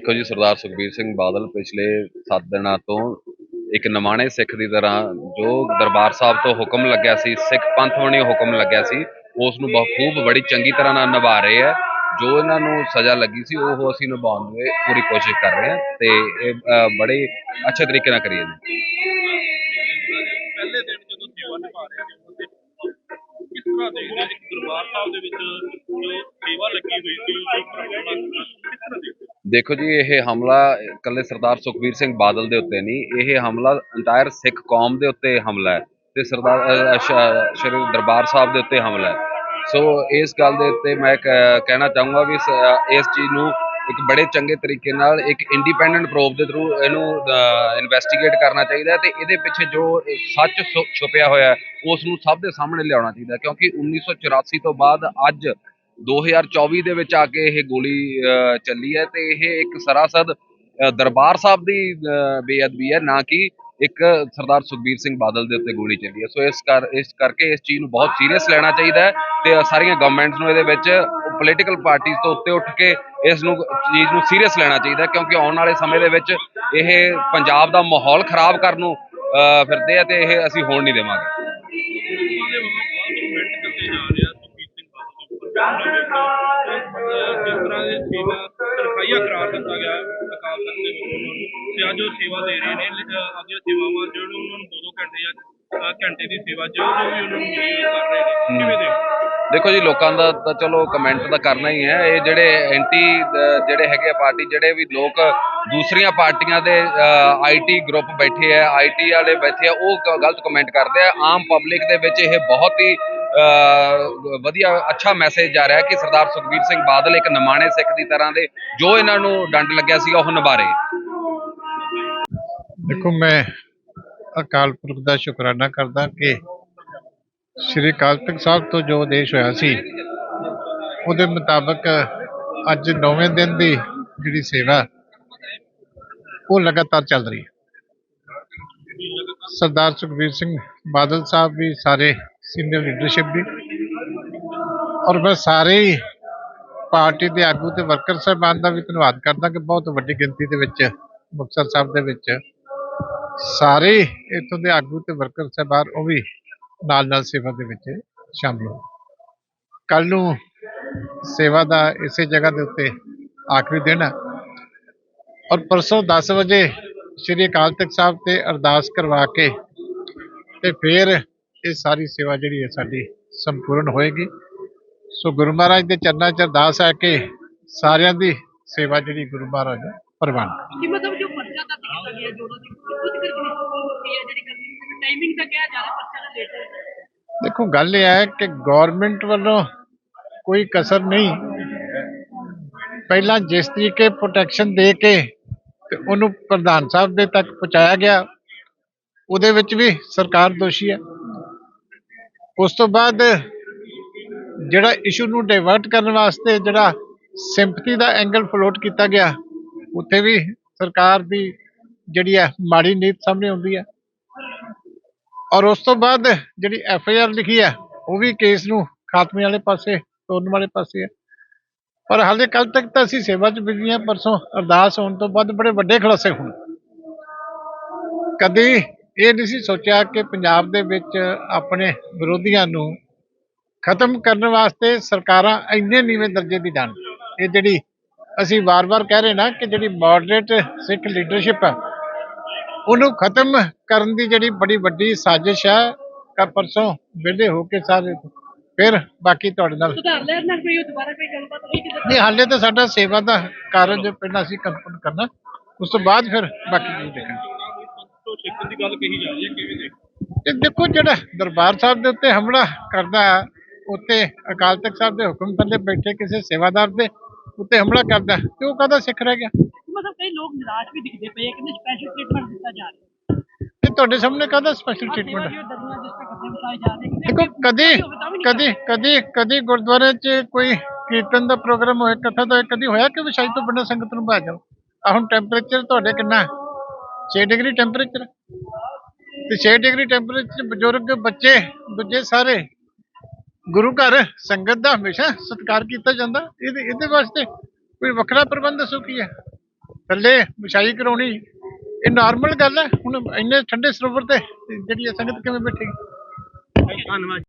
ਦੇਖੋ ਜੀ, ਸਰਦਾਰ ਸੁਖਬੀਰ ਸਿੰਘ ਬਾਦਲ ਪਿਛਲੇ 7 ਦਿਨਾਂ ਤੋਂ ਇੱਕ ਨਮਾਣੇ ਸਿੱਖ ਦੀ ਤਰ੍ਹਾਂ ਜੋ ਦਰਬਾਰ ਸਾਹਿਬ ਤੋਂ ਹੁਕਮ ਲੱਗਿਆ ਸੀ, ਸਿੱਖ ਪੰਥ ਵਣੀ ਹੁਕਮ ਲੱਗਿਆ ਸੀ, ਉਸ ਨੂੰ ਬਖੂਬ ਬੜੀ ਚੰਗੀ ਤਰ੍ਹਾਂ ਨਾਲ ਨਿਭਾ ਰਹੇ ਆ। ਜੋ ਇਹਨਾਂ ਨੂੰ ਸਜ਼ਾ ਲੱਗੀ ਸੀ, ਉਹ ਅਸੀਂ ਨਿਭਾਉਣ ਦੀ ਪੂਰੀ ਕੋਸ਼ਿਸ਼ ਕਰ ਰਹੇ ਹਾਂ ਤੇ ਇਹ ਬੜੇ ਅੱਛੇ ਤਰੀਕੇ ਨਾਲ ਕਰੀਏ ਜੀ। ਪਹਿਲੇ ਦਿਨ ਜਦੋਂ ਸੇਵਾ ਨਿਭਾ ਰਹੇ ਨੇ ਉਹਦੇ ਕਿਸ ਤਰ੍ਹਾਂ ਦੇਖਦੇ ਦਰਬਾਰ ਸਾਹਿਬ ਦੇ ਵਿੱਚ ਜੋ ਸੇਵਾ ਲੱਗੀ ਹੋਈ ਸੀ, ਉਹ ਪ੍ਰਭਾਵਨਾ ਦੇਖੋ ਜੀ, ਇਹ ਹਮਲਾ ਇਕੱਲੇ ਸਰਦਾਰ ਸੁਖਬੀਰ ਸਿੰਘ ਬਾਦਲ ਦੇ ਉੱਤੇ ਨਹੀਂ, ਇਹ ਹਮਲਾ ਇੰਟਾਇਰ ਸਿੱਖ ਕੌਮ ਦੇ ਉੱਤੇ ਹਮਲਾ ਹੈ ਤੇ ਸਰਦਾਰ ਸ਼੍ਰੀ ਦਰਬਾਰ ਸਾਹਿਬ ਦੇ ਉੱਤੇ ਹਮਲਾ ਹੈ। ਸੋ ਇਸ ਗੱਲ ਦੇ ਉੱਤੇ ਮੈਂ ਕ- ਕਹਿਣਾ ਚਾਹੂੰਗਾ ਵੀ ਇਸ ਚੀਜ਼ ਨੂੰ ਇੱਕ ਬੜੇ ਚੰਗੇ ਤਰੀਕੇ ਨਾਲ ਇੱਕ ਇੰਡੀਪੈਂਡੈਂਟ ਪ੍ਰੋਬ ਦੇ ਥਰੂ ਇਹਨੂੰ ਇਨਵੈਸਟੀਗੇਟ ਕਰਨਾ ਚਾਹੀਦਾ ਹੈ ਤੇ ਇਹਦੇ ਪਿੱਛੇ ਜੋ ਸੱਚ ਛੁ- ਛੁਪਿਆ ਹੋਇਆ ਹੈ, ਉਸ ਨੂੰ ਸਭ ਦੇ ਸਾਹਮਣੇ ਲਿਆਉਣਾ ਚਾਹੀਦਾ ਹੈ। ਕਿਉਂਕਿ 1984 ਤੋਂ ਬਾਅਦ ਅੱਜ 2024 ਦੇ ਵਿੱਚ ਆ ਕੇ ਇਹ ਗੋਲੀ ਚੱਲੀ ਹੈ ਤੇ ਇਹ ਇੱਕ ਸਰਾਸਦ ਦਰਬਾਰ ਸਾਹਿਬ ਦੀ ਬੇਅਦਬੀ ਹੈ, ਨਾ ਕਿ ਇੱਕ ਸਰਦਾਰ ਸੁਖਬੀਰ ਸਿੰਘ ਬਾਦਲ ਦੇ ਉੱਤੇ ਗੋਲੀ ਚੱਲੀ ਹੈ। ਸੋ ਇਸ ਕਰ, ਇਸ ਕਰਕੇ ਇਸ ਚੀਜ਼ ਨੂੰ ਬਹੁਤ ਸੀਰੀਅਸ ਲੈਣਾ ਚਾਹੀਦਾ ਹੈ ਤੇ ਸਾਰੀਆਂ ਗਵਰਨਮੈਂਟਸ ਨੂੰ ਇਹਦੇ ਵਿੱਚ ਪੋਲੀਟੀਕਲ ਪਾਰਟੀਆਂ ਤੋਂ ਉੱਤੇ ਉੱਠ ਕੇ ਇਸ ਨੂੰ, ਚੀਜ਼ ਨੂੰ ਸੀਰੀਅਸ ਲੈਣਾ ਚਾਹੀਦਾ ਕਿਉਂਕਿ ਆਉਣ ਵਾਲੇ ਸਮੇਂ ਦੇ ਵਿੱਚ ਇਹ ਪੰਜਾਬ ਦਾ ਮਾਹੌਲ ਖਰਾਬ ਕਰਨ ਨੂੰ ਫਿਰਦੇ ਆ ਤੇ ਇਹ ਅਸੀਂ ਹੋਣ ਨਹੀਂ ਦੇਵਾਂਗੇ। ਜਿਸ ਤਰ੍ਹਾਂ ਇਹ ਸੇਵਾ ਤਰਖਾਈਆ ਕਰਾਰ ਦਿੱਤਾ ਗਿਆ ਅਕਾਲ ਤਖਤ ਦੇ ਵੱਲੋਂ ਉਹਨਾਂ ਨੂੰ ਤੇ ਅੱਜ ਉਹ ਸੇਵਾ ਦੇ ਰਹੇ ਨੇ ਅਹ ਸੇਵਾਵਾਂ ਜਿਹੜੇ ਉਹਨਾਂ ਨੂੰ ਦੋ ਦੋ ਘੰਟੇ ਜਾਂ ਘੰਟੇ ਦੀ ਸੇਵਾ ਜੋ ਜੋ ਵੀ ਉਹਨਾਂ ਨੂੰ ਕਰ ਰਹੇ ਨੇ ਕਿਵੇਂ ਦੇਖਦੇ ਦੇਖੋ ਜੀ, ਲੋਕਾਂ ਦਾ ਤਾਂ ਚਲੋ ਕਮੈਂਟ ਤਾਂ ਕਰਨਾ ਹੀ ਹੈ। ਇਹ ਜਿਹੜੇ ਐਂਟੀ ਜਿਹੜੇ ਹੈਗੇ ਆ ਪਾਰਟੀ, ਜਿਹੜੇ ਵੀ ਲੋਕ ਦੂਸਰੀਆਂ ਪਾਰਟੀਆਂ ਦੇ ਆਈਟੀ ਗਰੁੱਪ ਬੈਠੇ ਆ ਆਈਟੀ ਵਾਲੇ ਬੈਠੇ ਆ, ਉਹ ਗਲਤ ਕਮੈਂਟ ਕਰਦੇ ਆ। ਆਮ ਪਬਲਿਕ ਦੇ ਵਿੱਚ ਇਹ ਬਹੁਤ ਹੀ ਵਧੀਆ, ਅੱਛਾ ਮੈਸੇਜ ਜਾ ਰਿਹਾ ਹੈ ਕਿ ਸਰਦਾਰ ਸੁਖਬੀਰ ਸਿੰਘ ਬਾਦਲ ਇੱਕ ਨਮਾਣੇ ਸਿੱਖ ਦੀ ਤਰ੍ਹਾਂ ਦੇ ਜੋ ਇਹਨਾਂ ਨੂੰ ਡੰਡ ਲੱਗਿਆ ਸੀਗਾ, ਉਹ ਨਿਭਾਰੇ। ਦੇਖੋ, ਮੈਂ ਅਕਾਲ ਪੁਰਖ ਦਾ ਸ਼ੁਕਰਾਨਾ ਕਰਦਾ ਕਿ ਸ੍ਰੀ ਅਕਾਲ ਤਖਤ ਸਾਹਿਬ ਤੋਂ ਜੋ ਆਦੇਸ਼ ਹੋਇਆ ਸੀ, ਉਹਦੇ ਮੁਤਾਬਕ ਅੱਜ 9ਵੇਂ ਦਿਨ ਦੀ ਜਿਹੜੀ ਸੇਵਾ, ਉਹ ਲਗਾਤਾਰ ਚੱਲ ਰਹੀ ਹੈ। ਸਰਦਾਰ ਸੁਖਬੀਰ ਸਿੰਘ ਬਾਦਲ ਸਾਹਿਬ ਵੀ ਸਾਰੇ ਸੀਨੀਅਰ ਲੀਡਰਸ਼ਿਪ ਦੀ। ਔਰ ਮੈਂ ਸਾਰੇ ਪਾਰਟੀ ਦੇ ਆਗੂ ਤੇ ਵਰਕਰ ਸਾਹਿਬਾਨ ਦਾ ਵੀ ਧੰਨਵਾਦ ਕਰਦਾ ਕਿ ਬਹੁਤ ਵੱਡੀ ਗਿਣਤੀ ਦੇ ਵਿੱਚ, ਮੁਕਤਸਰ ਸਾਹਿਬ ਦੇ ਵਿੱਚ ਸਾਰੇ ਇੱਥੋਂ ਦੇ ਆਗੂ ਤੇ ਵਰਕਰ ਸਾਹਿਬਾਨ ਉਹ ਵੀ ਨਾਲ ਨਾਲ ਸੇਵਾ ਦੇ ਵਿੱਚ ਸ਼ਾਮਲ ਹੋ ਕੱਲ ਨੂੰ ਸੇਵਾ ਦਾ ਇਸੇ ਜਗ੍ਹਾ ਦੇ ਉੱਤੇ ਆਖਰੀ ਦਿਨ ਹੈ। ਔਰ ਪਰਸੋਂ 10 ਵਜੇ ਸ੍ਰੀ ਅਕਾਲ ਤਖਤ ਸਾਹਿਬ ਤੇ ਅਰਦਾਸ ਕਰਵਾ ਕੇ ਤੇ ਫਿਰ ਇਹ ਸਾਰੀ ਸੇਵਾ ਜਿਹੜੀ ਹੈ ਸਾਡੀ ਸੰਪੂਰਨ ਹੋਏਗੀ। ਸੋ ਗੁਰੂ ਮਹਾਰਾਜ ਦੇ ਚਰਨਾਂ 'ਚ ਅਰਦਾਸ ਹੈ ਕਿ ਸਾਰਿਆਂ ਦੀ ਸੇਵਾ ਜਿਹੜੀ ਗੁਰੂ ਮਹਾਰਾਜ ਪ੍ਰਵਾਨ ਕਿ ਮਤਲਬ ਜੋ ਪਰਚਾ ਦਰਜ ਕੀਤਾ ਗਿਆ ਜੋ ਉਹਨਾਂ ਦੀ ਕੁਝ ਕਰਕੇ ਹੋਈ ਹੈ ਜਿਹੜੀ ਟਾਈਮਿੰਗ ਤਾਂ ਕਿਹਾ ਜਾ ਰਿਹਾ ਪਰਚਾ ਦਾ ਲੇਟ ਹੈ। ਦੇਖੋ ਗੱਲ ਇਹ ਹੈ ਕਿ ਗਵਰਨਮੈਂਟ ਵੱਲੋਂ ਕੋਈ ਕਸਰ ਨਹੀਂ। ਪਹਿਲਾਂ ਜਿਸ ਤਰੀਕੇ ਪ੍ਰੋਟੈਕਸ਼ਨ ਦੇ ਕੇ ਤੇ ਉਹਨੂੰ ਪ੍ਰਧਾਨ ਸਾਹਿਬ ਦੇ ਤੱਕ ਪਹੁੰਚਾਇਆ ਗਿਆ ਉਹਦੇ ਵਿੱਚ ਵੀ ਸਰਕਾਰ ਦੋਸ਼ੀ ਹੈ। ਉਸ ਤੋਂ ਬਾਅਦ ਜਿਹੜਾ ਇਸ਼ੂ ਨੂੰ ਡਾਇਵਰਟ ਕਰਨ ਵਾਸਤੇ ਜਿਹੜਾ ਸਿੰਪਥੀ ਦਾ ਐਂਗਲ ਫਲੋਟ ਕੀਤਾ ਗਿਆ, ਉੱਥੇ ਵੀ ਸਰਕਾਰ ਦੀ ਜਿਹੜੀ ਹੈ ਮਾੜੀ ਨੀਤ ਸਾਹਮਣੇ ਆਉਂਦੀ ਹੈ। ਔਰ ਉਸ ਤੋਂ ਬਾਅਦ ਜਿਹੜੀ ਐਫ ਆਈ ਆਰ ਲਿਖੀ ਹੈ, ਉਹ ਵੀ ਕੇਸ ਨੂੰ ਖਾਤਮੇ ਵਾਲੇ ਪਾਸੇ ਤੋੜਨ ਵਾਲੇ ਪਾਸੇ ਹੈ। ਪਰ ਹਾਲੇ ਕੱਲ ਤੱਕ ਤਾਂ ਅਸੀਂ ਸੇਵਾ 'ਚ ਬਿਜ਼ੀ ਹਾਂ, ਪਰਸੋਂ ਅਰਦਾਸ ਹੋਣ ਤੋਂ ਬਾਅਦ ਬੜੇ ਵੱਡੇ ਖੁਲਾਸੇ ਹੋਣ। ਕਦੀ ਇਹ ਨਹੀਂ ਸੀ ਸੋਚਿਆ ਕਿ ਪੰਜਾਬ ਦੇ ਵਿੱਚ ਆਪਣੇ ਵਿਰੋਧੀਆਂ ਨੂੰ ਖਤਮ ਕਰਨ ਵਾਸਤੇ ਸਰਕਾਰਾਂ ਇੰਨੇ ਨੀਵੇਂ ਦਰਜੇ ਦੀ ਜਾਣ। ਇਹ ਜਿਹੜੀ ਅਸੀਂ ਵਾਰ-ਵਾਰ ਕਹਿ ਰਹੇ ਨਾ ਕਿ ਜਿਹੜੀ ਮਾਡਰੇਟ ਸਿੱਖ ਲੀਡਰਸ਼ਿਪ ਹੈ ਉਹਨੂੰ ਖਤਮ ਕਰਨ ਦੀ ਜਿਹੜੀ ਬੜੀ ਵੱਡੀ ਸਾਜ਼ਿਸ਼ ਹੈ ਕਾ ਪਰਸੋਂ ਵਿਹਲੇ ਹੋ ਕੇ ਸਾਰੇ ਫਿਰ ਬਾਕੀ ਤੁਹਾਡੇ ਨਾਲ ਸੁਧਾਰ ਲੈਣ ਨਾਲ ਕੋਈ ਉਹ ਦੁਬਾਰਾ ਕੋਈ ਗੱਲਬਾਤ ਹੋਈ ਕਿ ਨਹੀਂ ਹਾਲੇ ਤਾਂ ਸਾਡਾ ਸੇਵਾ ਦਾ ਕਾਰਜ ਪਹਿਲਾਂ ਅਸੀਂ ਕੰਪਲੀਟ ਕਰਨਾ ਉਸ ਤੋਂ ਬਾਅਦ ਫਿਰ ਬਾਕੀ ਚੀਜ਼ ਦੇਖਾਂਗੇ ਤੋਂ ਸਿੱਖਣ ਦੀ ਗੱਲ ਕਹੀ ਜਾ ਰਹੀ ਹੈ ਕਿਵੇਂ ਦੇਖਦੇ ਤੇ ਦੇਖੋ ਜਿਹੜਾ ਦਰਬਾਰ ਸਾਹਿਬ ਦੇ ਉੱਤੇ ਹਮਲਾ ਕਰਦਾ ਹੈ, ਉੱਤੇ ਅਕਾਲ ਤਖਤ ਸਾਹਿਬ ਦੇ ਹੁਕਮ ਥੱਲੇ ਬੈਠੇ ਕਿਸੇ ਸੇਵਾਦਾਰ ਦੇ ਉੱਤੇ ਹਮਲਾ ਕਰਦਾ ਤੇ ਉਹ ਕਦਾ ਸਿੱਖ ਰਹਿ ਗਿਆ? ਮਤਲਬ ਕਈ ਲੋਕ ਨਿਰਾਸ਼ ਵੀ ਦਿਖਦੇ ਪਏ ਆ ਕਿ ਸਪੈਸ਼ਲ ਟ੍ਰੀਟਮੈਂਟ ਦਿੱਤਾ ਜਾ ਰਿਹਾ ਤੇ ਤੁਹਾਡੇ ਸਾਹਮਣੇ ਕਦਾ ਸਪੈਸ਼ਲ ਟ੍ਰੀਟਮੈਂਟ ਦੇਖੋ ਕਦੀ ਕਦੀ ਕਦੀ ਕਦੀ ਗੁਰਦੁਆਰੇ 'ਚ ਕੋਈ ਕੀਰਤਨ ਦਾ ਪ੍ਰੋਗਰਾਮ ਹੋਏ ਕਥਾ ਦਾ ਕਦੀ ਹੋਇਆ ਕਿ ਵਿਸ਼ਾਈ ਤੋਂ ਬਿਨਾਂ ਸੰਗਤ ਨੂੰ ਜਾਓ? ਆ ਹੁਣ ਟੈਂਪਰੇਚਰ ਤੁਹਾਡੇ ਕਿੰਨਾ 6 ਡਿਗਰੀ ਟੈਂਪਰੇਚਰ ਤੇ 6 ਡਿਗਰੀ ਟੈਂਪਰੇਚਰ ਬਜ਼ੁਰਗ ਬੱਚੇ, ਦੂਜੇ ਸਾਰੇ ਗੁਰੂ ਘਰ ਸੰਗਤ ਦਾ ਹਮੇਸ਼ਾ ਸਤਿਕਾਰ ਕੀਤਾ ਜਾਂਦਾ। ਇਹਦੇ ਇਹਦੇ ਵਾਸਤੇ ਕੋਈ ਵੱਖਰਾ ਪ੍ਰਬੰਧ ਦੱਸੋ ਹੈ। ਥੱਲੇ ਵਿਛਾਈ ਕਰਾਉਣੀ ਇਹ ਨਾਰਮਲ ਗੱਲ ਹੈ। ਹੁਣ ਇੰਨੇ ਠੰਡੇ ਸਰੋਵਰ ਤੇ ਜਿਹੜੀ ਇਹ ਸੰਗਤ ਕਿਵੇਂ ਬੈਠੇਗੀ? ਧੰਨਵਾਦ।